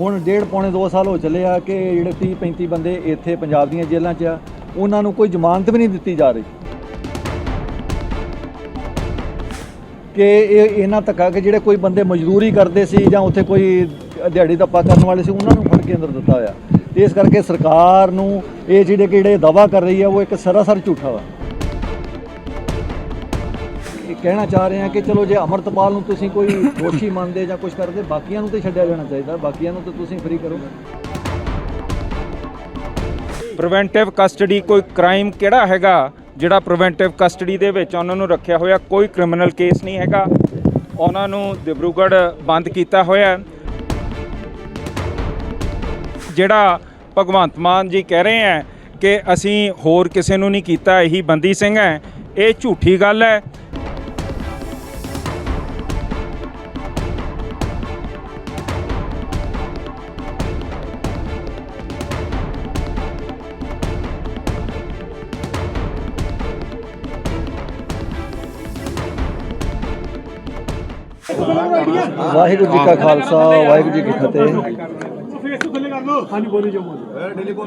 ਹੁਣ ਡੇਢ ਪੌਣੇ 2 ਸਾਲ ਹੋ ਚੱਲੇ ਆ ਕਿ ਜਿਹੜੇ 30 35 ਬੰਦੇ ਇੱਥੇ ਪੰਜਾਬ ਦੀਆਂ ਜੇਲ੍ਹਾਂ 'ਚ ਆ, ਉਹਨਾਂ ਨੂੰ ਕੋਈ ਜ਼ਮਾਨਤ ਵੀ ਨਹੀਂ ਦਿੱਤੀ ਜਾ ਰਹੀ। ਕਿ ਇਹ ਇਹਨਾਂ ਤੱਕ ਆ ਕਿ ਜਿਹੜੇ ਕੋਈ ਬੰਦੇ ਮਜ਼ਦੂਰੀ ਕਰਦੇ ਸੀ ਜਾਂ ਉੱਥੇ ਕੋਈ ਦਿਹਾੜੀ ਦੱਪਾ ਕਰਨ ਵਾਲੇ ਸੀ, ਉਹਨਾਂ ਨੂੰ ਫੜ ਕੇ ਅੰਦਰ ਦਿੱਤਾ ਹੋਇਆ। ਤੇ ਇਸ ਕਰਕੇ ਸਰਕਾਰ ਨੂੰ ਇਹ ਜਿਹੜੇ ਕਿ ਜਿਹੜੇ ਦਾਵਾ ਕਰ ਰਹੀ ਹੈ ਉਹ ਇੱਕ ਸਰਾਸਰ ਝੂਠਾ ਵਾ। ਕਹਿਣਾ ਚਾਹ ਰਹੇ ਹਾਂ ਕਿ ਚਲੋ ਜੇ ਅਮਰਤਪਾਲ ਨੂੰ ਤੁਸੀਂ ਕੋਈ ਦੋਸ਼ੀ ਮੰਨਦੇ ਜਾਂ ਕੁਝ ਕਰਦੇ, ਬਾਕੀਆਂ ਨੂੰ ਤੇ ਛੱਡਿਆ ਜਾਣਾ ਚਾਹੀਦਾ, ਬਾਕੀਆਂ ਨੂੰ ਤਾਂ ਤੁਸੀਂ ਫ੍ਰੀ ਕਰੋ। ਪ੍ਰੀਵੈਂਟਿਵ ਕਸਟਡੀ ਕੋਈ ਕ੍ਰਾਈਮ ਕਿਹੜਾ ਹੈਗਾ, ਜਿਹੜਾ ਪ੍ਰੀਵੈਂਟਿਵ ਕਸਟਡੀ ਦੇ ਵਿੱਚ ਉਹਨਾਂ ਨੂੰ ਰੱਖਿਆ ਹੋਇਆ? ਕੋਈ ਕ੍ਰਿਮੀਨਲ ਕੇਸ ਨਹੀਂ ਹੈਗਾ। ਉਹਨਾਂ ਨੂੰ ਦਿਬਰੂਗੜ੍ਹ ਬੰਦ ਕੀਤਾ ਹੋਇਆ ਜਿਹੜਾ ਭਗਵੰਤ ਮਾਨ ਜੀ ਕਹਿ ਰਹੇ ਹੈ ਕਿ ਅਸੀਂ ਹੋਰ ਕਿਸੇ ਨੂੰ ਨਹੀਂ ਕੀਤਾ, ਇਹੀ ਬੰਦੀ ਸਿੰਘ ਹੈ। ਇਹ ਝੂਠੀ ਗੱਲ ਹੈ। ਵਾਹਿਗੁਰੂ ਜੀ ਕਾ ਖਾਲਸਾ, ਵਾਹਿਗੁਰੂ ਜੀ ਕੀ ਫਤਿਹ।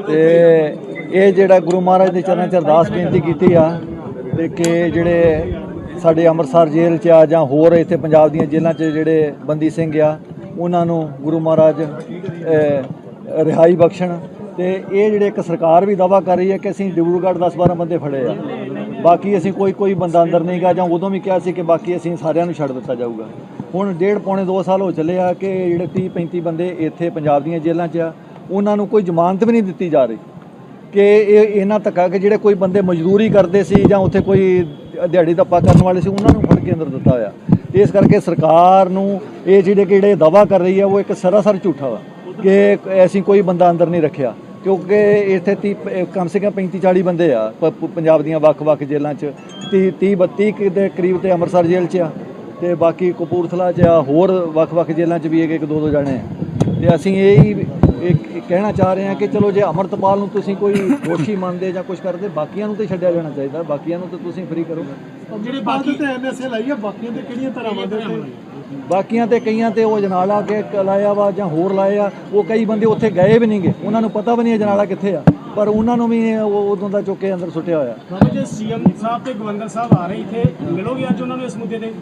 ਤੇ ਇਹ ਜਿਹੜਾ ਗੁਰੂ ਮਹਾਰਾਜ ਦੇ ਚਰਨਾਂ 'ਚ ਅਰਦਾਸ ਬੇਨਤੀ ਕੀਤੀ ਆ ਤੇ ਕਿ ਜਿਹੜੇ ਸਾਡੇ ਅੰਮ੍ਰਿਤਸਰ ਜੇਲ੍ਹ 'ਚ ਆ ਜਾਂ ਹੋਰ ਇੱਥੇ ਪੰਜਾਬ ਦੀਆਂ ਜੇਲ੍ਹਾਂ 'ਚ ਜਿਹੜੇ ਬੰਦੀ ਸਿੰਘ ਆ, ਉਹਨਾਂ ਨੂੰ ਗੁਰੂ ਮਹਾਰਾਜ ਰਿਹਾਈ ਬਖਸ਼ਣ। ਤੇ ਇਹ ਜਿਹੜੇ ਇੱਕ ਸਰਕਾਰ ਵੀ ਦਾਵਾ ਕਰ ਰਹੀ ਹੈ ਕਿ ਅਸੀਂ ਡਿਬਰੂਗੜ੍ਹ 10 12 ਬੰਦੇ ਫੜੇ ਆ। ਬਾਕੀ ਅਸੀਂ ਕੋਈ ਕੋਈ ਬੰਦਾ ਅੰਦਰ ਨਹੀਂ ਗਾ ਜਾਂ ਉਦੋਂ ਵੀ ਕਿਹਾ ਸੀ ਕਿ ਬਾਕੀ ਅਸੀਂ ਸਾਰਿਆਂ ਨੂੰ ਛੱਡ ਦਿੱਤਾ ਜਾਊਗਾ। ਹੁਣ ਡੇਢ ਪੌਣੇ 2 ਸਾਲ ਹੋ ਚੱਲੇ ਆ ਕਿ ਜਿਹੜੇ 30 35 ਬੰਦੇ ਇੱਥੇ ਪੰਜਾਬ ਦੀਆਂ ਜੇਲ੍ਹਾਂ 'ਚ ਆ, ਉਹਨਾਂ ਨੂੰ ਕੋਈ ਜ਼ਮਾਨਤ ਵੀ ਨਹੀਂ ਦਿੱਤੀ ਜਾ ਰਹੀ ਕਿ ਇਹ ਇਹਨਾਂ ਧੱਕਾ ਕਿ ਜਿਹੜੇ ਕੋਈ ਬੰਦੇ ਮਜ਼ਦੂਰੀ ਕਰਦੇ ਸੀ ਜਾਂ ਉੱਥੇ ਕੋਈ ਦਿਹਾੜੀ ਦੱਪਾ ਕਰਨ ਵਾਲੇ ਸੀ, ਉਹਨਾਂ ਨੂੰ ਫੜ ਕੇ ਅੰਦਰ ਦਿੱਤਾ ਹੋਇਆ। ਇਸ ਕਰਕੇ ਸਰਕਾਰ ਨੂੰ ਇਹ ਜਿਹੜੇ ਕਿ ਜਿਹੜੇ ਦਾਵਾ ਕਰ ਰਹੀ ਹੈ ਉਹ ਇੱਕ ਸਰਾਸਰ ਝੂਠਾ ਵਾ ਕਿ ਅਸੀਂ ਕੋਈ ਬੰਦਾ ਅੰਦਰ ਨਹੀਂ ਰੱਖਿਆ। ਕਿਉਂਕਿ ਇੱਥੇ ਤੀਹ ਪ- ਕਮ ਸੇ ਕਮ 35 40 ਬੰਦੇ ਆ, ਪ- ਪ- ਪੰਜਾਬ ਦੀਆਂ ਵੱਖ-ਵੱਖ ਜੇਲ੍ਹਾਂ 'ਚ 30 30 32 ਦੇ ਕਰੀਬ ਤੇ ਅੰਮ੍ਰਿਤਸਰ ਜੇਲ੍ਹ 'ਚ ਆ। ਤੇ ਬਾਕੀ ਕਪੂਰਥਲਾ 'ਚ ਆ ਹੋਰ ਵੱਖ-ਵੱਖ ਜੇਲ੍ਹਾਂ 'ਚ ਵੀ ਇੱਕ ਇੱਕ ਦੋ ਦੋ ਜਣੇ ਆ। ਤੇ ਅਸੀਂ ਇਹ ਹੀ ਕਹਿਣਾ ਚਾਹ ਰਹੇ ਹਾਂ ਕਿ ਚਲੋ ਜੇ ਅਮਰਤਪਾਲ ਨੂੰ ਤੁਸੀਂ ਕੋਈ ਦੋਸ਼ੀ ਮੰਨਦੇ ਜਾਂ ਕੁਝ ਕਰਦੇ ਬਾਕੀਆਂ ਨੂੰ ਤੇ ਛੱਡਿਆ ਜਾਣਾ ਚਾਹੀਦਾ ਬਾਕੀਆਂ ਨੂੰ ਤਾਂ ਤੁਸੀਂ ਫ੍ਰੀ ਕਰੋ। ਜਿਹੜੇ ਬਾਕੀ ਤੇ ਐਨਐਸਏ ਲਾਈ ਆ ਬਾਕੀਆਂ ਤੇ ਕਿਹੜੀਆਂ ਧਾਰਾਵਾਂ ਦੇ ਬਾਕੀਆਂ ਤੇ ਕਈਆਂ ਤੇ ਉਹ ਜਨਾਲਾ ਕੇ ਲਾਇਆ ਵਾ ਜਾਂ ਹੋਰ ਲਾਏ ਆ ਉਹ ਕਈ ਬੰਦੇ ਉੱਥੇ ਗਏ ਵੀ ਨਹੀਂਗੇ ਉਹਨਾਂ ਨੂੰ ਪਤਾ ਵੀ ਨਹੀਂ ਜਨਾਲਾ ਕਿੱਥੇ ਆ ਪਰ ਉਹਨਾਂ ਨੂੰ ਵੀ ਉਹ ਉਦੋਂ ਦਾ ਚੁੱਕ ਕੇ ਅੰਦਰ ਸੁੱਟਿਆ ਹੋਇਆ। ਜੀ ਸੀਐਮ ਸਾਹਿਬ ਤੇ ਗਵਰਨਰ ਸਾਹਿਬ ਆ ਰਹੇ ਇੱਥੇ ਮਿਲੋਗੇ ਅੱਜ ਉਹਨਾਂ ਨੂੰ ਇਸ ਮੁੱਦੇ ਤੇ?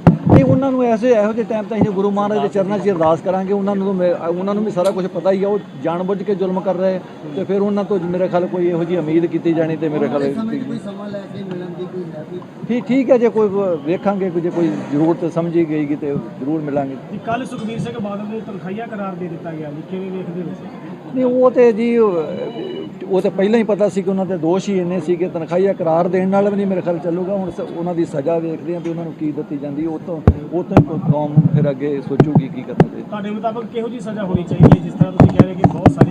ਨਹੀਂ ਉਹਨਾਂ ਨੂੰ ਐਸੇ ਇਹੋ ਜਿਹੇ ਟਾਈਮ ਤਾਂ ਅਸੀਂ ਗੁਰੂ ਮਹਾਰਾਜ ਦੇ ਚਰਨਾਂ 'ਚ ਅਰਦਾਸ ਕਰਾਂਗੇ। ਉਹਨਾਂ ਨੂੰ ਮੇ- ਉਹਨਾਂ ਨੂੰ ਵੀ ਸਾਰਾ ਕੁਝ ਪਤਾ ਹੀ ਆ ਉਹ ਜਾਣਬੁੱਝ ਕੇ ਜ਼ੁਲਮ ਕਰ ਰਹੇ ਆ। ਤੇ ਫਿਰ ਉਹਨਾਂ ਤੋਂ ਮੇਰੇ ਖਿਆਲ ਕੋਈ ਇਹੋ ਜਿਹੀ ਉਮੀਦ ਕੀਤੀ ਜਾਣੀ ਤੇ ਮੇਰੇ ਖਿਆਲ ਕੋਈ ਸਮਾਂ ਲੈ ਕੇ ਮਿਲਣ ਦੀ ਕੋਈ ਹੈ ਠੀਕ ਠੀਕ ਹੈ ਜੇ ਕੋਈ ਵੇਖਾਂਗੇ ਕਿ ਜੇ ਕੋਈ ਜ਼ਰੂਰਤ ਸਮਝੀ ਗਈ ਤੇ ਜ਼ਰੂਰ ਮਿਲਾਂਗੇ। ਜੀ ਕੱਲ ਸੁਖਬੀਰ ਸਿੰਘ ਬਾਦਲ ਨੂੰ ਤਨਖਾਹੀਆ ਕਰਾਰ ਦੇ ਦਿੱਤਾ ਗਿਆ ਜੀ ਕਿਵੇਂ ਵੇਖਦੇ ਹੋ? ਨਹੀਂ ਉਹ ਤੇ ਜੀ ਉਹ ਤਾਂ ਪਹਿਲਾਂ ਹੀ ਪਤਾ ਸੀ ਕਿ ਉਹਨਾਂ ਦੇ ਦੋਸ਼ ਹੀ ਇੰਨੇ ਸੀ ਕਿ ਤਨਖਾਹੀਆ ਕਰਾਰ ਦੇਣ ਨਾਲ ਵੀ ਨਹੀਂ ਮੇਰੇ ਖਿਆਲ ਚੱਲੂਗਾ। ਹੁਣ ਸ- ਉਹਨਾਂ ਦੀ ਸਜ਼ਾ ਵੇਖਦੇ ਆਂ ਵੀ ਉਹਨਾਂ ਨੂੰ ਕੀ ਦਿੱਤੀ ਜਾਂਦੀ। ਉਹ ਤੋਂ ਉਹ ਤੋਂ ਕੌਮ ਫਿਰ ਅੱਗੇ ਸੋਚੂਗੀ ਕੀ ਕਰਨਾ ਚਾਹੀਦਾ। ਤੁਹਾਡੇ ਮੁਤਾਬਕ ਕਿਹੋ ਜੀ ਸਜ਼ਾ ਹੋਣੀ ਚਾਹੀਦੀ ਹੈ? ਜਿਸ ਤਰ੍ਹਾਂ ਤੁਸੀਂ ਕਹਿ ਰਹੇ ਕਿ ਬਹੁਤ ਸਾਰੇ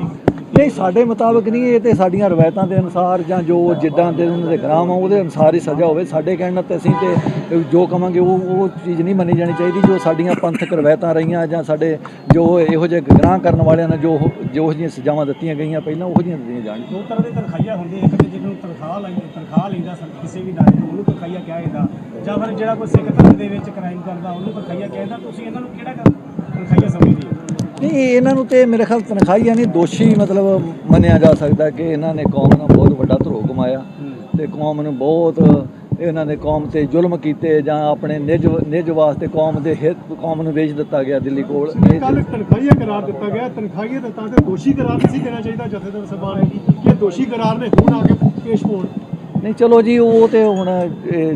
ਨਹੀਂ, ਸਾਡੇ ਮੁਤਾਬਕ ਨਹੀਂ, ਇਹ ਤੇ ਸਾਡੀਆਂ ਰਵਾਇਤਾਂ ਦੇ ਅਨੁਸਾਰ ਜਾਂ ਜੋ ਜਿੱਦਾਂ ਦੇ ਉਹਨਾਂ ਦੇ ਗ੍ਰਾਮ ਆ, ਉਹਦੇ ਅਨੁਸਾਰ ਹੀ ਸਜ਼ਾ ਹੋਵੇ। ਸਾਡੇ ਕਹਿਣ ਨਾਲ ਤੇ ਅਸੀਂ ਤੇ ਜੋ ਕਵਾਂਗੇ ਉਹ ਉਹ ਚੀਜ਼ ਨਹੀਂ ਮੰਨੀ ਜਾਣੀ ਚਾਹੀਦੀ, ਜੋ ਸਾਡੀਆਂ ਪੰਥਕ ਰਵਾਇਤਾਂ ਰਹੀਆਂ ਜਾਂ ਸਾਡੇ ਜੋ ਇਹੋ ਜਿਹੇ ਗੁਨਾਹ ਕਰਨ ਵਾਲਿਆਂ ਨੇ ਜੋ ਜੋ ਜਿਹੀਆਂ ਸਜ਼ਾਵਾਂ ਦਿੱਤੀਆਂ ਗਈਆਂ ਪਹਿਲਾਂ, ਉਹੋ ਜਿਹੀਆਂ ਦਿੱਤੀਆਂ ਜਾਣ। ਦੋ ਤਰ੍ਹਾਂ ਦੇ ਤਨਖਾਹੀਆ ਹੁੰਦੀਆਂ, ਇੱਕ ਤੇ ਜਿਹਨੂੰ ਤਨਖਾਹ ਲਈ ਤਨਖਾਹ ਲੈਂਦਾ ਕਿਸੇ ਵੀ ਦਾਇਰੇ ਨੂੰ, ਉਹਨੂੰ ਤਨਖਾਹੀਆ ਕਿਹਾ ਜਾਂਦਾ। ਜਾਂ ਫਿਰ ਜਿਹੜਾ ਕੋਈ ਸਿੱਖ ਧਰਮ ਦੇ ਵਿੱਚ ਕ੍ਰਾਈਮ ਕਰਦਾ, ਉਹਨੂੰ ਤਨਖਾਹੀਆ ਕਿਹਾ ਤੁਸੀਂ ਇਹਨਾਂ ਨੂੰ ਕਿਹੜਾ ਤਨਖਾਹੀਆ ਸਮਝਦੇ ਹੋ? ਨਹੀਂ ਇਹਨਾਂ ਨੂੰ ਤੇ ਮੇਰੇ ਖਿਆਲ ਤਨਖਾਹੀਆਂ ਨਹੀਂ ਦੋਸ਼ੀ ਮਤਲਬ ਮੰਨਿਆ ਜਾ ਸਕਦਾ ਕਿ ਇਹਨਾਂ ਨੇ ਕੌਮ ਨਾਲ ਬਹੁਤ ਵੱਡਾ ਧਰੋ ਕਮਾਇਆ। ਤੇ ਕੌਮ ਨੂੰ ਬਹੁਤ ਇਹਨਾਂ ਨੇ ਕੌਮ ਤੇ ਜ਼ੁਲਮ ਕੀਤੇ ਜਾਂ ਆਪਣੇ ਨਿੱਜ ਨਿੱਜ ਵਾਸਤੇ ਕੌਮ ਦੇ ਹਿੱਤ ਕੌਮ ਨੂੰ ਵੇਚ ਦਿੱਤਾ ਗਿਆ ਦਿੱਲੀ ਕੋਲ। ਇਹ ਕੱਲ ਤਨਖਾਹੀਆ ਕਰਾਰ ਦਿੱਤਾ ਗਿਆ ਤਨਖਾਹੀਆ ਦਿੱਤਾ ਤੇ ਦੋਸ਼ੀ ਕਰਾਰ ਨਹੀਂ ਸੀ ਦੇਣਾ ਚਾਹੀਦਾ ਜਥੇਦਾਰ ਸਾਹਿਬਾਨ ਕਿ ਦੋਸ਼ੀ ਕਰਾਰ ਨੇ ਹੁਣ ਆ ਕੇ ਪੇਸ਼ ਹੋਣ। ਨਹੀਂ ਚਲੋ ਜੀ ਉਹ ਤੇ ਹੁਣ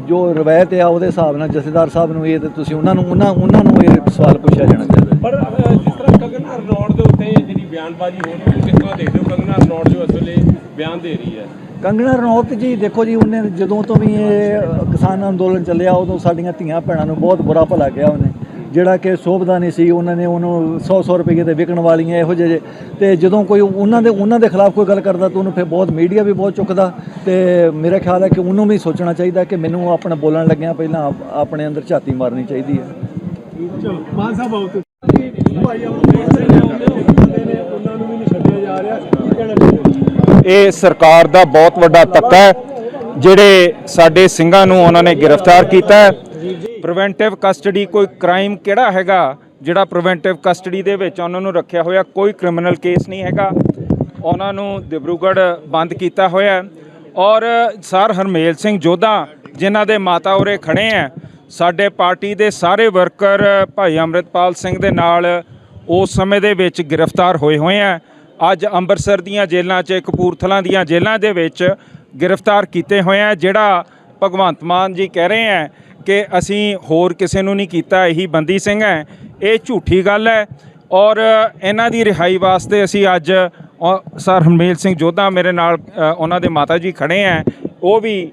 ਜੋ ਰਵਾਇਤ ਆ ਉਹਦੇ ਹਿਸਾਬ ਨਾਲ ਜਥੇਦਾਰ ਸਾਹਿਬ ਨੂੰ ਇਹ ਤੇ ਤੁਸੀਂ ਉਹਨਾਂ ਨੂੰ ਉਹਨਾਂ ਉਹਨਾਂ ਨੂੰ ਇਹ ਸਵਾਲ ਪੁੱਛਿਆ ਜਾਣਾ ਚਾਹੀਦਾ ਪਰ ਅ, ਜਿਸ ਤਰ੍ਹਾਂ ਗਗਨ ਅਰਨੌੜ ਦੇ ਉੱਤੇ ਜਿਹੜੀ ਬਿਆਨਬਾਜ਼ੀ ਹੋ ਰਹੀ ਹੈ ਕਿਸ ਤਰ੍ਹਾਂ ਦੇਖਦੇ ਹੋ? ਗਗਨ ਅਰਨੌੜ ਜੋ ਇਸ ਵੇਲੇ ਬਿਆਨ ਦੇ ਰਹੀ ਹੈ। ਕੰਗਣਾ ਰਣੌਤ ਜੀ ਦੇਖੋ ਜੀ ਉਹਨੇ ਜਦੋਂ ਤੋਂ ਵੀ ਇਹ ਕਿਸਾਨ ਅੰਦੋਲਨ ਚੱਲਿਆ ਉਦੋਂ ਸਾਡੀਆਂ ਧੀਆਂ ਭੈਣਾਂ ਨੂੰ ਬਹੁਤ ਬੁਰਾ ਭਲਾ ਗਿਆ ਉਹਨੇ। ਜਿਹੜਾ ਕਿ ਸੋਭਦਾ ਨਹੀਂ ਸੀ ਉਹਨਾਂ ਨੇ ਉਹਨੂੰ 100 100 ਰੁਪਏ ਤੇ ਵਿਕਣ ਵਾਲੀਆਂ ਇਹੋ ਜਿਹੇ ਤੇ ਜਦੋਂ ਕੋਈ ਉਹਨਾਂ ਦੇ ਉਹਨਾਂ ਦੇ ਖਿਲਾਫ ਕੋਈ ਗੱਲ ਕਰਦਾ ਤਾਂ ਉਹਨੂੰ ਫਿਰ ਬਹੁਤ ਮੀਡੀਆ ਵੀ ਬਹੁਤ ਚੁੱਕਦਾ। ਤੇ ਮੇਰਾ ਖਿਆਲ ਹੈ ਕਿ ਉਹਨੂੰ ਵੀ ਸੋਚਣਾ ਚਾਹੀਦਾ ਕਿ ਮੈਨੂੰ ਆਪਣਾ ਬੋਲਣ ਲੱਗਿਆ ਪਹਿਲਾਂ ਆਪ- ਆਪਣੇ ਅੰਦਰ ਝਾਤੀ ਮਾਰਨੀ ਚਾਹੀਦੀ ਹੈ। ਚਲੋ ਮਾਨ ਸਾਹਿਬ ਆਓ ਤੁਸੀਂ ਭਾਈ ਉਹਨਾਂ ਨੂੰ ਵੀ ਨਹੀਂ ਛੱਡਿਆ ਜਾ ਰਿਹਾ। ਕੀ ਕਹਿਣਾ ਚਾਹੁੰਦੇ ਇਹ ਸਰਕਾਰ ਦਾ ਬਹੁਤ ਵੱਡਾ ਧੱਕਾ ਹੈ, ਜਿਹੜੇ ਸਾਡੇ ਸਿੰਘਾਂ ਨੂੰ ਉਹਨਾਂ ਨੇ ਗ੍ਰਿਫਤਾਰ ਕੀਤਾ ਹੈ। ਪ੍ਰੀਵੈਂਟਿਵ ਕਸਟਡੀ ਕੋਈ ਕ੍ਰਾਈਮ ਕਿਹੜਾ ਹੈਗਾ, ਜਿਹੜਾ ਪ੍ਰੀਵੈਂਟਿਵ ਕਸਟਡੀ ਦੇ ਵਿੱਚ ਉਹਨਾਂ ਨੂੰ ਰੱਖਿਆ ਹੋਇਆ, ਕੋਈ ਕ੍ਰਿਮੀਨਲ ਕੇਸ ਨਹੀਂ ਹੈਗਾ। ਉਹਨਾਂ ਨੂੰ ਦਿਬਰੂਗੜ੍ਹ ਬੰਦ ਕੀਤਾ ਹੋਇਆ ਔਰ ਸਰ ਹਰਮੇਲ ਸਿੰਘ ਜੋਧਾ, ਜਿਨ੍ਹਾਂ ਦੇ ਮਾਤਾ ਉਰੇ ਖੜੇ ਹੈ, ਸਾਡੇ ਪਾਰਟੀ ਦੇ ਸਾਰੇ ਵਰਕਰ, ਭਾਈ ਅੰਮ੍ਰਿਤਪਾਲ ਸਿੰਘ ਦੇ ਨਾਲ ਉਸ ਸਮੇਂ ਦੇ ਵਿੱਚ ਗ੍ਰਿਫਤਾਰ ਹੋਏ ਹੋਏ ਆ। ਅੱਜ ਅੰਮ੍ਰਿਤਸਰ ਦੀਆਂ ਜੇਲ੍ਹਾਂ 'ਚ ਕਪੂਰਥਲਾ ਦੀਆਂ ਜੇਲ੍ਹਾਂ ਦੇ ਵਿੱਚ ਗ੍ਰਿਫਤਾਰ ਕੀਤੇ ਹੋਏ ਆ ਜਿਹੜਾ ਭਗਵੰਤ ਮਾਨ ਜੀ ਕਹਿ ਰਹੇ ਆ ਕਿ ਅਸੀਂ ਹੋਰ ਕਿਸੇ ਨੂੰ ਨਹੀਂ ਕੀਤਾ ਇਹੀ ਬੰਦੀ ਸਿੰਘ ਹੈ ਇਹ ਝੂਠੀ ਗੱਲ ਹੈ। ਔਰ ਇਹਨਾਂ ਦੀ ਰਿਹਾਈ ਵਾਸਤੇ ਅਸੀਂ ਅੱਜ ਅ, ਸਰ ਹਰਮੇਲ ਸਿੰਘ ਜੋਧਾ ਮੇਰੇ ਨਾਲ ਉਹਨਾਂ ਦੇ ਮਾਤਾ ਜੀ ਖੜੇ ਆ। ਉਹ ਵੀ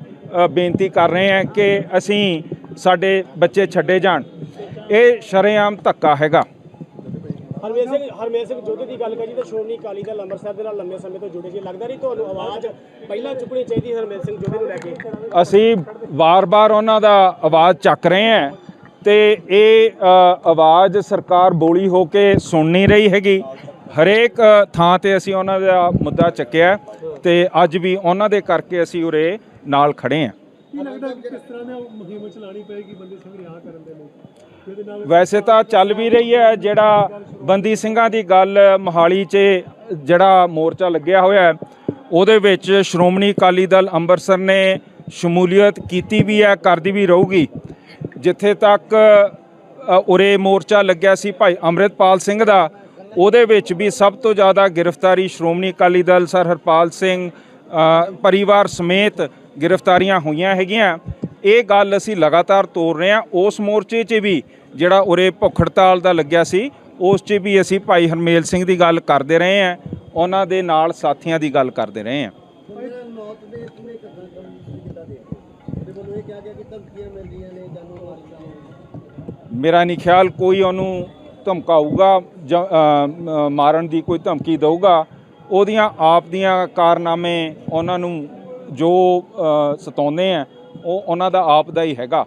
ਬੇਨਤੀ ਕਰ ਰਹੇ ਆ ਕਿ ਅਸੀਂ ਸਾਡੇ ਬੱਚੇ ਛੱਡੇ ਜਾਣ। ਇਹ ਸ਼ਰੇਆਮ ਧੱਕਾ ਹੈਗਾ। ਹਰਮੇਲ ਸਿੰਘ ਹਰਮੇਲ ਸਿੰਘ ਜੋਧੇ ਦੀ ਗੱਲ ਕਰੀ ਤਾਂ ਸ਼੍ਰੋਮਣੀ ਅਕਾਲੀ ਦਲ ਅੰਮ੍ਰਿਤਸਰ ਦੇ ਨਾਲ ਲੰਮੇ ਸਮੇਂ ਤੋਂ ਜੁੜੇ ਸੀ। ਲੱਗਦਾ ਨਹੀਂ ਤੁਹਾਨੂੰ ਆਵਾਜ਼ ਪਹਿਲਾਂ ਚੁੱਕਣੀ ਚਾਹੀਦੀ ਹਰਮੇਲ ਸਿੰਘ ਜੋਧੇ ਨੂੰ ਲੈ ਕੇ? ਅਸੀਂ ਵਾਰ-ਵਾਰ ਉਹਨਾਂ ਦਾ ਆਵਾਜ਼ ਚੱਕ ਰਹੇ ਹਾਂ ਤੇ ਇਹ ਆਵਾਜ਼ ਸਰਕਾਰ ਬੋਲੀ ਹੋ ਕੇ ਸੁਣ ਨਹੀਂ ਰਹੀ ਹੈਗੀ। ਹਰੇਕ ਥਾਂ ਤੇ ਅਸੀਂ ਉਹਨਾਂ ਦਾ ਮੁੱਦਾ ਚੱਕਿਆ ਤੇ ਅੱਜ ਵੀ ਉਹਨਾਂ ਦੇ ਕਰਕੇ ਅਸੀਂ ਉਰੇ ਨਾਲ ਖੜੇ ਹਾਂ। ਕੀ ਲੱਗਦਾ ਕਿਸ ਤਰ੍ਹਾਂ ਦੀ ਮੁਹਿੰਮ ਚਲਾਣੀ ਪਏਗੀ ਬੰਦੇ ਸਿੰਘ ਰਿਹਾ ਕਰਨ ਦੇ ਲਈ? ਵੈਸੇ ਤਾਂ ਚੱਲ ਵੀ ਰਹੀ ਹੈ ਜਿਹੜਾ ਬੰਦੀ ਸਿੰਘਾਂ ਦੀ ਗੱਲ ਮੋਹਾਲੀ 'ਚ ਜਿਹੜਾ ਮੋਰਚਾ ਲੱਗਿਆ ਹੋਇਆ ਹੈ, ਉਹਦੇ ਵਿੱਚ ਸ਼੍ਰੋਮਣੀ ਅਕਾਲੀ ਦਲ ਅੰਮ੍ਰਿਤਸਰ ਨੇ ਸ਼ਮੂਲੀਅਤ ਕੀਤੀ ਵੀ ਹੈ, ਕਰਦੀ ਵੀ ਰਹੂਗੀ। ਜਿੱਥੇ ਤੱਕ ਉਰੇ ਮੋਰਚਾ ਲੱਗਿਆ ਸੀ ਭਾਈ ਅੰਮ੍ਰਿਤਪਾਲ ਸਿੰਘ ਦਾ, ਉਹਦੇ ਵਿੱਚ ਵੀ ਸਭ ਤੋਂ ਜ਼ਿਆਦਾ ਗ੍ਰਿਫਤਾਰੀ ਸ਼੍ਰੋਮਣੀ ਅਕਾਲੀ ਦਲ ਸਰ ਹਰਪਾਲ ਸਿੰਘ ਪਰਿਵਾਰ ਸਮੇਤ ਗ੍ਰਿਫਤਾਰੀਆਂ ਹੋਈਆਂ ਹੈਗੀਆਂ। ਇਹ ਗੱਲ ਅਸੀਂ ਲਗਾਤਾਰ ਤੋਰ ਰਹੇ ਹਾਂ। ਉਸ ਮੋਰਚੇ 'ਚ ਵੀ ਜਿਹੜਾ ਉਰੇ ਭੁੱਖ ਹੜਤਾਲ ਦਾ ਲੱਗਿਆ ਸੀ, ਉਸ 'ਚ ਵੀ ਅਸੀਂ ਭਾਈ ਹਰਮੇਲ ਸਿੰਘ ਦੀ ਗੱਲ ਕਰਦੇ ਰਹੇ ਹਾਂ। ਉਹਨਾਂ ਦੇ ਨਾਲ ਸਾਥੀਆਂ ਦੀ ਗੱਲ ਕਰਦੇ ਰਹੇ ਹਾਂ। ਮੇਰਾ ਨਹੀਂ ਖਿਆਲ ਕੋਈ ਉਹਨੂੰ ਧਮਕਾਊਗਾ ਜਾਂ ਮਾਰਨ ਦੀ ਕੋਈ ਧਮਕੀ ਦੇਊਗਾ। ਉਹਦੀਆਂ ਆਪ ਦੀਆਂ ਕਾਰਨਾਮੇ ਉਹਨਾਂ ਨੂੰ ਜੋ ਸਤਾਉਂਦੇ ਆ, ਉਹ ਉਹਨਾਂ ਦਾ ਆਪ ਦਾ ਹੀ ਹੈਗਾ।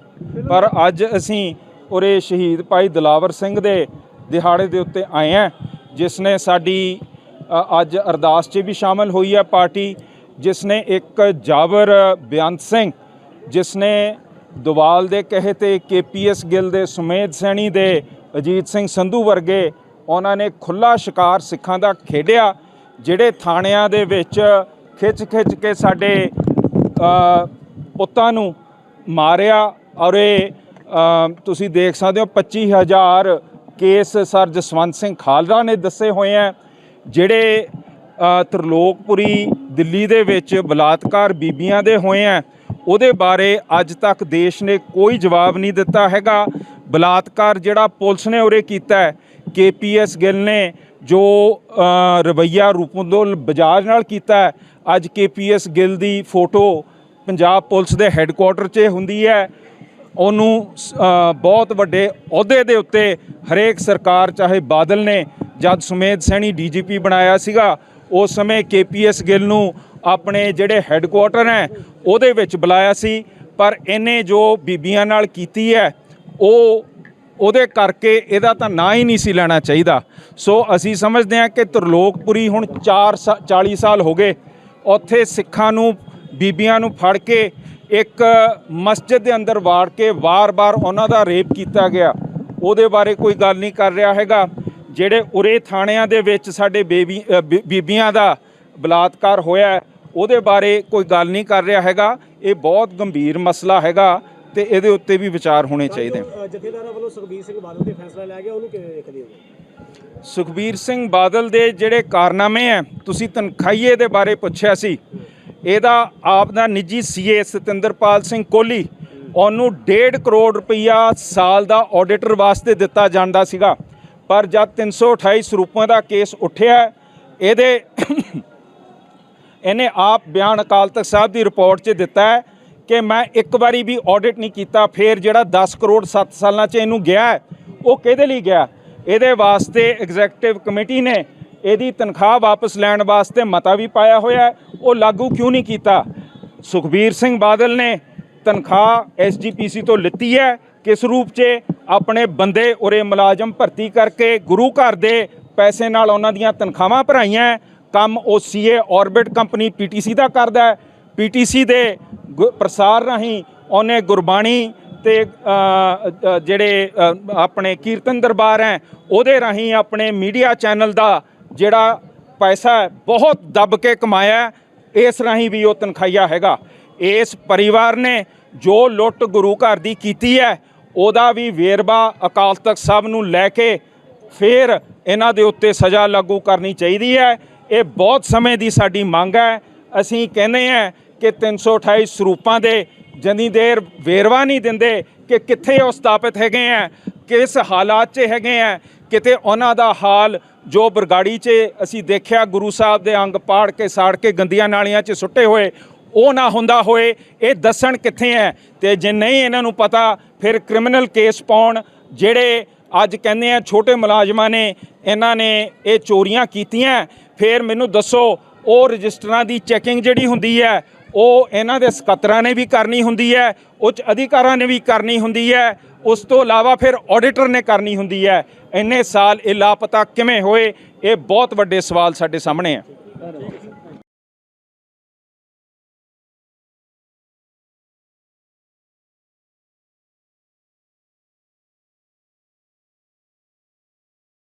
ਪਰ ਅੱਜ ਅਸੀਂ ਉਰੇ ਸ਼ਹੀਦ ਭਾਈ ਦਲਾਵਰ ਸਿੰਘ ਦੇ ਦਿਹਾੜੇ ਦੇ ਉੱਤੇ ਆਏ ਆ, ਜਿਸ ਨੇ ਸਾਡੀ ਅੱਜ ਅਰਦਾਸ 'ਚ ਵੀ ਸ਼ਾਮਲ ਹੋਈ ਹੈ ਪਾਰਟੀ, ਜਿਸ ਨੇ ਇੱਕ ਜਾਬਰ ਬੇਅੰਤ ਸਿੰਘ, ਜਿਸ ਨੇ ਦੁਵਾਲ ਦੇ ਕਹੇ ਤੇ ਕੇਪੀਐਸ ਗਿੱਲ ਦੇ ਸੁਮੇਧ ਸੈਣੀ ਦੇ ਅਜੀਤ ਸਿੰਘ ਸੰਧੂ ਵਰਗੇ ਉਹਨਾਂ ਨੇ ਖੁੱਲਾ ਸ਼ਿਕਾਰ ਸਿੱਖਾਂ ਦਾ ਖੇਡਿਆ, ਜਿਹੜੇ ਥਾਣਿਆਂ ਦੇ ਵਿੱਚ ਖਿੱਚ ਖਿੱਚ ਕੇ ਸਾਡੇ ਪੁੱਤਾਂ ਨੂੰ ਮਾਰਿਆ ਔਰ ਇਹ ਤੁਸੀਂ ਦੇਖ ਸਕਦੇ ਹੋ 25000 ਕੇਸ ਸਰ ਜਸਵੰਤ ਸਿੰਘ ਖਾਲਰਾ ਨੇ ਦੱਸੇ ਹੋਏ ਆ ਜਿਹੜੇ ਤਰਲੋਕਪੁਰੀ ਦਿੱਲੀ ਦੇ ਵਿੱਚ ਬਲਾਤਕਾਰ ਬੀਬੀਆਂ ਦੇ ਹੋਏ ਆ ਉਹਦੇ ਬਾਰੇ ਅੱਜ ਤੱਕ ਦੇਸ਼ ਨੇ ਕੋਈ ਜਵਾਬ ਨਹੀਂ ਦਿੱਤਾ ਹੈਗਾ। ਬਲਾਤਕਾਰ ਜਿਹੜਾ ਪੁਲਿਸ ਨੇ ਉਰੇ ਕੀਤਾ ਹੈ ਕੇਪੀਐਸ ਗਿੱਲ ਨੇ ਜੋ ਅ, ਰਵੱਈਆ ਰੂਪਮਦੋਲ ਬਜਾਜ ਨਾਲ ਕੀਤਾ ਅੱਜ ਕੇਪੀਐਸ ਗਿੱਲ ਦੀ ਫੋਟੋ ਪੰਜਾਬ ਪੁਲਿਸ ਦੇ ਹੈੱਡਕੁਆਟਰ 'ਚ ਹੁੰਦੀ ਹੈ। ਉਹਨੂੰ ਸ- ਬਹੁਤ ਵੱਡੇ ਅਹੁਦੇ ਦੇ ਉੱਤੇ ਹਰੇਕ ਸਰਕਾਰ, ਚਾਹੇ ਬਾਦਲ ਨੇ ਜਦ ਸੁਮੇਧ ਸੈਣੀ ਡੀਜੀਪੀ ਬਣਾਇਆ ਸੀਗਾ, ਉਸ ਸਮੇਂ ਕੇਪੀਐਸ ਗਿੱਲ ਨੂੰ ਆਪਣੇ ਜਿਹੜੇ ਹੈੱਡਕੁਆਟਰ ਹੈ, ਉਹਦੇ ਵਿੱਚ ਬੁਲਾਇਆ ਸੀ। ਪਰ ਇਹਨੇ ਜੋ ਬੀਬੀਆਂ ਨਾਲ ਕੀਤੀ ਹੈ, ਉਹ, ਉਹਦੇ ਕਰਕੇ ਇਹਦਾ ਤਾਂ ਨਾਂ ਹੀ ਨਹੀਂ ਸੀ ਲੈਣਾ ਚਾਹੀਦਾ। ਸੋ ਅਸੀਂ ਸਮਝਦੇ ਹਾਂ ਕਿ ਤਰਲੋਕਪੁਰੀ ਹੁਣ 4 40 ਸਾਲ ਹੋ ਗਏ। ਉੱਥੇ ਸਿੱਖਾਂ ਨੂੰ ਬੀਬੀਆਂ ਨੂੰ ਫੜ ਕੇ ਇੱਕ ਮਸਜਿਦ ਦੇ ਅੰਦਰ ਵਾੜ ਕੇ ਵਾਰ-ਵਾਰ ਉਹਨਾਂ ਦਾ ਰੇਪ ਕੀਤਾ ਗਿਆ। ਉਹਦੇ ਬਾਰੇ ਕੋਈ ਗੱਲ ਨਹੀਂ ਕਰ ਰਿਹਾ ਹੈਗਾ। ਜਿਹੜੇ ਉਰੇ ਥਾਣਿਆਂ ਦੇ ਵਿੱਚ ਸਾਡੇ ਬੇਬੀ ਅ, ਬੀਬੀਆਂ ਦਾ ਬਲਾਤਕਾਰ ਹੋਇਆ ਉਹਦੇ ਬਾਰੇ ਕੋਈ ਗੱਲ ਨਹੀਂ ਕਰ ਰਿਹਾ ਹੈਗਾ। ਇਹ ਬਹੁਤ ਗੰਭੀਰ ਮਸਲਾ ਹੈਗਾ ਤੇ ਇਹਦੇ ਉੱਤੇ ਵੀ ਵਿਚਾਰ ਹੋਣੇ ਚਾਹੀਦੇ। ਨੇ ਜਥੇਦਾਰਾਂ ਵੱਲੋਂ ਸੁਖਬੀਰ ਸਿੰਘ ਬਾਦਲ ਤੇ ਫੈਸਲਾ ਲਿਆ ਗਿਆ ਉਹਨੂੰ ਕਿਵੇਂ ਵੇਖਦੇ ਹੋ? ਸੁਖਬੀਰ ਸਿੰਘ ਬਾਦਲ ਦੇ ਜਿਹੜੇ ਕਾਰਨਾਮੇ ਆ ਤੁਸੀਂ ਤਨਖਾਈਏ ਦੇ ਬਾਰੇ ਪੁੱਛਿਆ ਸੀ। ਇਹਦਾ ਆਪ ਦਾ ਨਿੱਜੀ ਸੀਏ ਸਤਿੰਦਰਪਾਲ ਸਿੰਘ ਕੋਹਲੀ ਉਹਨੂੰ 1.5 ਕਰੋੜ ਰੁਪਈਆ ਸਾਲ ਦਾ ਆਡੀਟਰ ਵਾਸਤੇ ਦਿੱਤਾ ਜਾਂਦਾ ਸੀਗਾ। ਪਰ ਜਦ 328 ਸਰੂਪਾਂ ਦਾ ਕੇਸ ਉੱਠਿਆ ਇਹਦੇ ਇਹਨੇ ਆਪ ਬਿਆਨ ਅਕਾਲ ਤਖਤ ਸਾਹਿਬ ਦੀ ਰਿਪੋਰਟ 'ਚ ਦਿੱਤਾ ਹੈ ਕਿ ਮੈਂ ਇੱਕ ਵਾਰੀ ਵੀ ਆਡਿਟ ਨਹੀਂ ਕੀਤਾ ਫਿਰ ਜਿਹੜਾ 10 ਕਰੋੜ 7 ਸਾਲਾਂ 'ਚ ਇਹਨੂੰ ਗਿਆ ਹੈ, ਉਹ ਕਿਹਦੇ ਲਈ ਗਿਆ? ਇਹਦੇ ਵਾਸਤੇ ਐਗਜ਼ੈਕਟਿਵ ਕਮੇਟੀ ਨੇ ਇਹਦੀ ਤਨਖਾਹ ਵਾਪਸ ਲੈਣ ਵਾਸਤੇ ਮਤਾ ਵੀ ਪਾਇਆ ਹੋਇਆ ਉਹ ਲਾਗੂ ਕਿਉਂ ਨਹੀਂ ਕੀਤਾ? ਸੁਖਬੀਰ ਸਿੰਘ ਬਾਦਲ ਨੇ ਤਨਖਾਹ ਐਸਜੀਪੀਸੀ ਤੋਂ ਲਿੱਤੀ ਹੈ। ਕਿਸ ਰੂਪ 'ਚ? ਆਪਣੇ ਬੰਦੇ ਉਰੇ ਮੁਲਾਜ਼ਮ ਭਰਤੀ ਕਰਕੇ ਗੁਰੂ ਘਰ ਦੇ ਪੈਸੇ ਨਾਲ ਉਹਨਾਂ ਦੀਆਂ ਤਨਖਾਹਾਂ ਭਰਾਈਆਂ ਕੰਮ ਉਹ ਸੀਏ ਆਰਬਿਟ ਕੰਪਨੀ ਪੀਟੀਸੀ ਦਾ ਕਰਦਾ ਹੈ। ਪੀਟੀਸੀ ਦੇ ਗੁ- ਪ੍ਰਸਾਰ ਰਾਹੀਂ ਉਹਨੇ ਗੁਰਬਾਣੀ ਤੇ ਜਿਹੜੇ ਆਪਣੇ ਕੀਰਤਨ ਦਰਬਾਰ ਹੈ, ਉਹਦੇ ਰਾਹੀਂ ਆਪਣੇ ਮੀਡੀਆ ਚੈਨਲ ਦਾ ਜਿਹੜਾ ਪੈਸਾ ਬਹੁਤ ਦੱਬ ਕੇ ਕਮਾਇਆ ਇਸ ਰਾਹੀਂ ਵੀ ਉਹ ਤਨਖਾਹੀਆ ਹੈਗਾ। ਇਸ ਪਰਿਵਾਰ ਨੇ ਜੋ ਲੁੱਟ ਗੁਰੂ ਘਰ ਦੀ ਕੀਤੀ ਹੈ, ਉਹਦਾ ਵੀ ਵੇਰਵਾ ਅਕਾਲ ਤਖਤ ਸਾਹਿਬ ਨੂੰ ਲੈ ਕੇ ਫਿਰ ਇਹਨਾਂ ਦੇ ਉੱਤੇ ਸਜ਼ਾ ਲਾਗੂ ਕਰਨੀ ਚਾਹੀਦੀ ਹੈ। ਇਹ ਬਹੁਤ ਸਮੇਂ ਦੀ ਸਾਡੀ ਮੰਗ ਹੈ। ਅਸੀਂ ਕਹਿੰਦੇ ਹਾਂ ਕਿ 328 ਸਰੂਪਾਂ ਦੇ ਜਨੀ ਦੇਰ ਵੇਰਵਾ ਨਹੀਂ ਦਿੰਦੇ ਕਿ ਕਿੱਥੇ ਉਹ ਸਥਾਪਿਤ ਹੈਗੇ ਆ, ਕਿਸ ਹਾਲਾਤ 'ਚ ਹੈਗੇ ਆ, ਕਿਤੇ ਉਹਨਾਂ ਦਾ ਹਾਲ ਜੋ ਬਰਗਾੜੀ 'ਚ ਅਸੀਂ ਦੇਖਿਆ ਗੁਰੂ ਸਾਹਿਬ ਦੇ ਅੰਗ ਪਾੜ ਕੇ ਸਾੜ ਕੇ ਗੰਦੀਆਂ ਨਾਲੀਆਂ 'ਚ ਸੁੱਟੇ ਹੋਏ, ਉਹ ਨਾ ਹੁੰਦਾ ਹੋਏ, ਇਹ ਦੱਸਣ ਕਿੱਥੇ ਹੈ? ਤੇ ਜੇ ਨਹੀਂ ਇਹਨਾਂ ਨੂੰ ਪਤਾ, ਫਿਰ ਕ੍ਰਿਮੀਨਲ ਕੇਸ ਪਾਉਣ, ਜਿਹੜੇ ਅੱਜ ਕਹਿੰਦੇ ਆ ਛੋਟੇ ਮੁਲਾਜ਼ਮਾਂ ਨੇ, ਇਹਨਾਂ ਨੇ ਇਹ ਚੋਰੀਆਂ ਕੀਤੀਆਂ, ਫਿਰ ਮੈਨੂੰ ਦੱਸੋ, ਉਹ ਰਜਿਸਟਰਾਂ ਦੀ ਚੈਕਿੰਗ ਜਿਹੜੀ ਹੁੰਦੀ ਹੈ ਉਹ ਇਹਨਾਂ ਦੇ ਸਕੱਤਰਾਂ ਨੇ ਵੀ ਕਰਨੀ ਹੁੰਦੀ ਹੈ, ਉੱਚ ਅਧਿਕਾਰਾਂ ਨੇ ਵੀ ਕਰਨੀ ਹੁੰਦੀ ਹੈ, ਉਸ ਤੋਂ ਇਲਾਵਾ ਫਿਰ ਆਡੀਟਰ ਨੇ ਕਰਨੀ ਹੁੰਦੀ ਹੈ। ਇੰਨੇ ਸਾਲ ਇਹ ਲਾਪਤਾ ਕਿਵੇਂ ਹੋਏ, ਇਹ ਬਹੁਤ ਵੱਡੇ ਸਵਾਲ ਸਾਡੇ ਸਾਹਮਣੇ ਹੈ